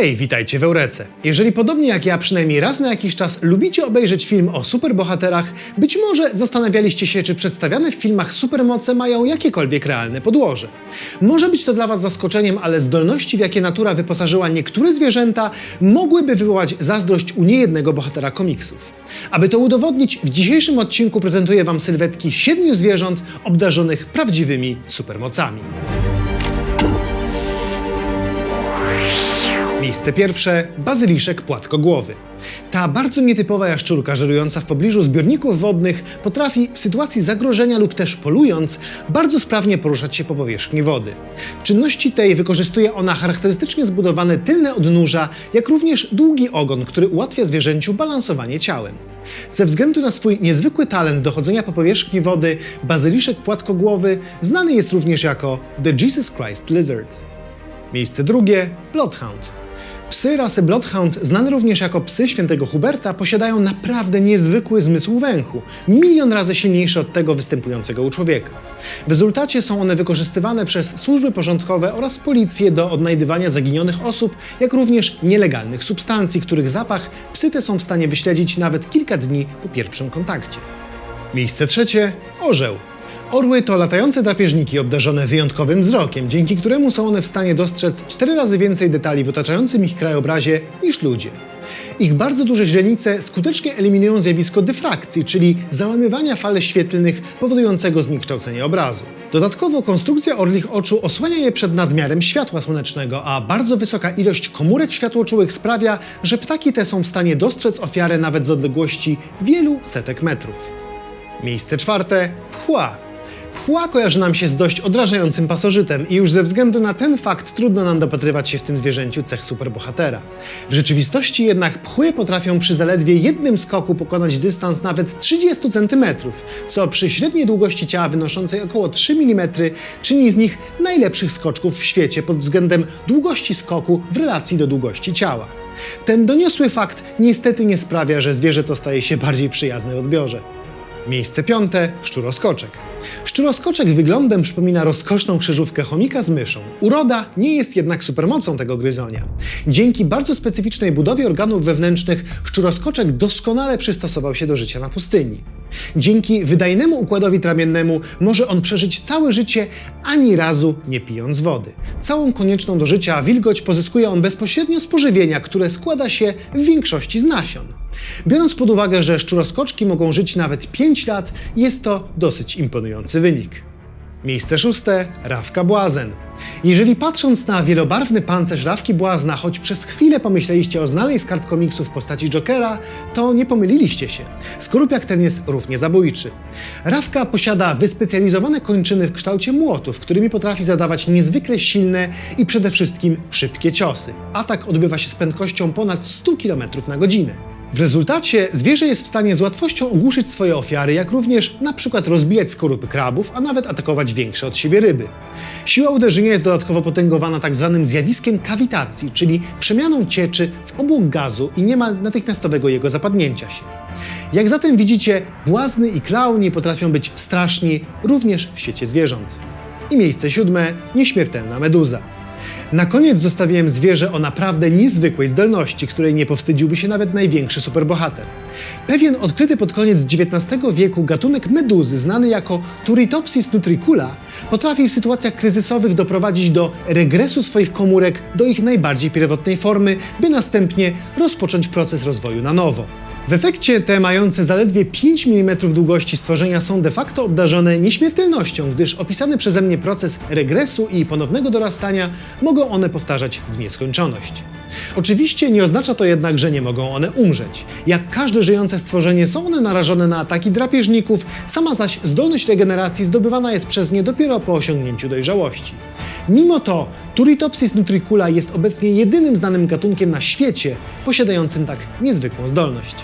Hej, witajcie w Eurece. Jeżeli podobnie jak ja przynajmniej raz na jakiś czas lubicie obejrzeć film o superbohaterach, być może zastanawialiście się, czy przedstawiane w filmach supermoce mają jakiekolwiek realne podłoże. Może być to dla Was zaskoczeniem, ale zdolności, w jakie natura wyposażyła niektóre zwierzęta, mogłyby wywołać zazdrość u niejednego bohatera komiksów. Aby to udowodnić, w dzisiejszym odcinku prezentuję Wam sylwetki siedmiu zwierząt obdarzonych prawdziwymi supermocami. Miejsce pierwsze bazyliszek płatkogłowy. Ta bardzo nietypowa jaszczurka żerująca w pobliżu zbiorników wodnych potrafi w sytuacji zagrożenia lub też polując bardzo sprawnie poruszać się po powierzchni wody. W czynności tej wykorzystuje ona charakterystycznie zbudowane tylne odnóża, jak również długi ogon, który ułatwia zwierzęciu balansowanie ciałem. Ze względu na swój niezwykły talent dochodzenia po powierzchni wody, bazyliszek płatkogłowy znany jest również jako The Jesus Christ Lizard. Miejsce drugie Bloodhound. Psy rasy Bloodhound, znane również jako psy świętego Huberta, posiadają naprawdę niezwykły zmysł węchu, milion razy silniejszy od tego występującego u człowieka. W rezultacie są one wykorzystywane przez służby porządkowe oraz policję do odnajdywania zaginionych osób, jak również nielegalnych substancji, których zapach psy te są w stanie wyśledzić nawet kilka dni po pierwszym kontakcie. Miejsce trzecie orzeł. Orły to latające drapieżniki obdarzone wyjątkowym wzrokiem, dzięki któremu są one w stanie dostrzec cztery razy więcej detali w otaczającym ich krajobrazie niż ludzie. Ich bardzo duże źrenice skutecznie eliminują zjawisko dyfrakcji, czyli załamywania fal świetlnych powodującego zniekształcenie obrazu. Dodatkowo konstrukcja orlich oczu osłania je przed nadmiarem światła słonecznego, a bardzo wysoka ilość komórek światłoczułych sprawia, że ptaki te są w stanie dostrzec ofiarę nawet z odległości wielu setek metrów. Miejsce czwarte pchła. Pchła kojarzy nam się z dość odrażającym pasożytem i już ze względu na ten fakt trudno nam dopatrywać się w tym zwierzęciu cech superbohatera. W rzeczywistości jednak pchły potrafią przy zaledwie jednym skoku pokonać dystans nawet 30 cm, co przy średniej długości ciała wynoszącej około 3 mm czyni z nich najlepszych skoczków w świecie pod względem długości skoku w relacji do długości ciała. Ten doniosły fakt niestety nie sprawia, że zwierzę to staje się bardziej przyjazne odbiorze. Miejsce piąte szczuroskoczek. Szczuroskoczek wyglądem przypomina rozkoszną krzyżówkę chomika z myszą. Uroda nie jest jednak supermocą tego gryzonia. Dzięki bardzo specyficznej budowie organów wewnętrznych szczuroskoczek doskonale przystosował się do życia na pustyni. Dzięki wydajnemu układowi tramiennemu może on przeżyć całe życie ani razu nie pijąc wody. Całą konieczną do życia wilgoć pozyskuje on bezpośrednio z pożywienia, które składa się w większości z nasion. Biorąc pod uwagę, że szczuroskoczki mogą żyć nawet 5 lat, jest to dosyć imponujący wynik. Miejsce szóste Rawka Błazen. Jeżeli patrząc na wielobarwny pancerz Rawki Błazna, choć przez chwilę pomyśleliście o znanej z kart komiksów w postaci Jokera, to nie pomyliliście się. Skorupiak ten jest równie zabójczy. Rawka posiada wyspecjalizowane kończyny w kształcie młotów, którymi potrafi zadawać niezwykle silne i przede wszystkim szybkie ciosy. Atak odbywa się z prędkością ponad 100 km na godzinę. W rezultacie zwierzę jest w stanie z łatwością ogłuszyć swoje ofiary, jak również na przykład rozbijać skorupy krabów, a nawet atakować większe od siebie ryby. Siła uderzenia jest dodatkowo potęgowana tak zwanym zjawiskiem kawitacji, czyli przemianą cieczy w obłok gazu i niemal natychmiastowego jego zapadnięcia się. Jak zatem widzicie, błazny i klauni potrafią być straszni również w świecie zwierząt. I miejsce siódme nieśmiertelna meduza. Na koniec zostawiłem zwierzę o naprawdę niezwykłej zdolności, której nie powstydziłby się nawet największy superbohater. Pewien odkryty pod koniec XIX wieku gatunek meduzy, znany jako Turritopsis nutricula, potrafi w sytuacjach kryzysowych doprowadzić do regresu swoich komórek do ich najbardziej pierwotnej formy, by następnie rozpocząć proces rozwoju na nowo. W efekcie te mające zaledwie 5 mm długości stworzenia są de facto obdarzone nieśmiertelnością, gdyż opisany przeze mnie proces regresu i ponownego dorastania mogą one powtarzać w nieskończoność. Oczywiście nie oznacza to jednak, że nie mogą one umrzeć. Jak każde żyjące stworzenie są one narażone na ataki drapieżników, sama zaś zdolność regeneracji zdobywana jest przez nie dopiero po osiągnięciu dojrzałości. Mimo to Turritopsis nutricula jest obecnie jedynym znanym gatunkiem na świecie posiadającym tak niezwykłą zdolność.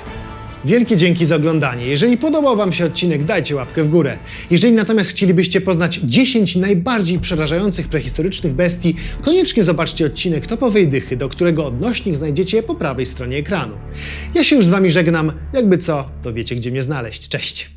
Wielkie dzięki za oglądanie. Jeżeli podobał Wam się odcinek, dajcie łapkę w górę. Jeżeli natomiast chcielibyście poznać 10 najbardziej przerażających prehistorycznych bestii, koniecznie zobaczcie odcinek Topowej Dychy, do którego odnośnik znajdziecie po prawej stronie ekranu. Ja się już z Wami żegnam. Jakby co, to wiecie gdzie mnie znaleźć. Cześć!